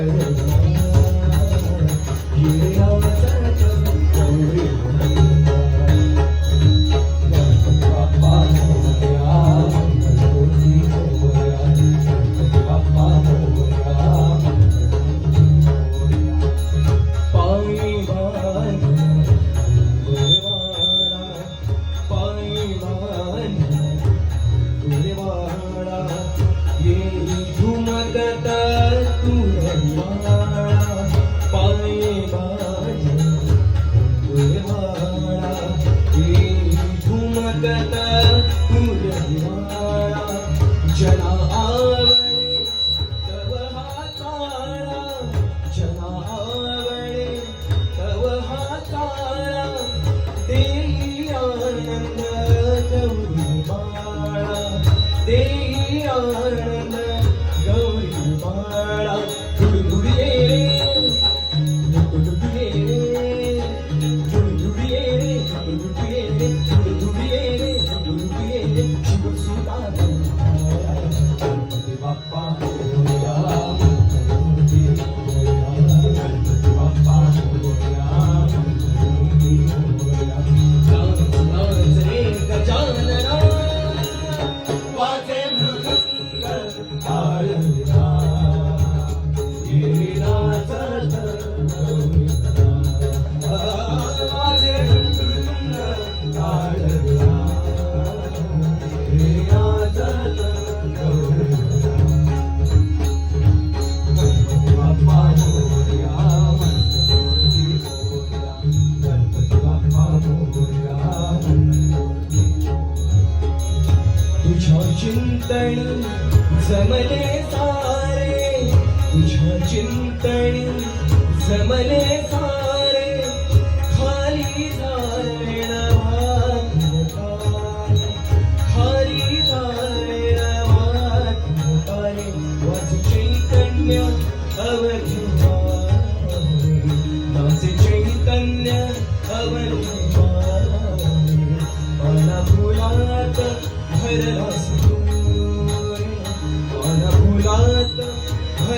Hallelujah. जना आवळे तव हाताळा जना आवळे तव हाताळा देई आनंद चिंतन जमले सारे तुझ्या चिंतन जमले सारे.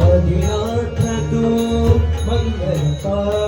ஆதியாற்றதோ மங்கள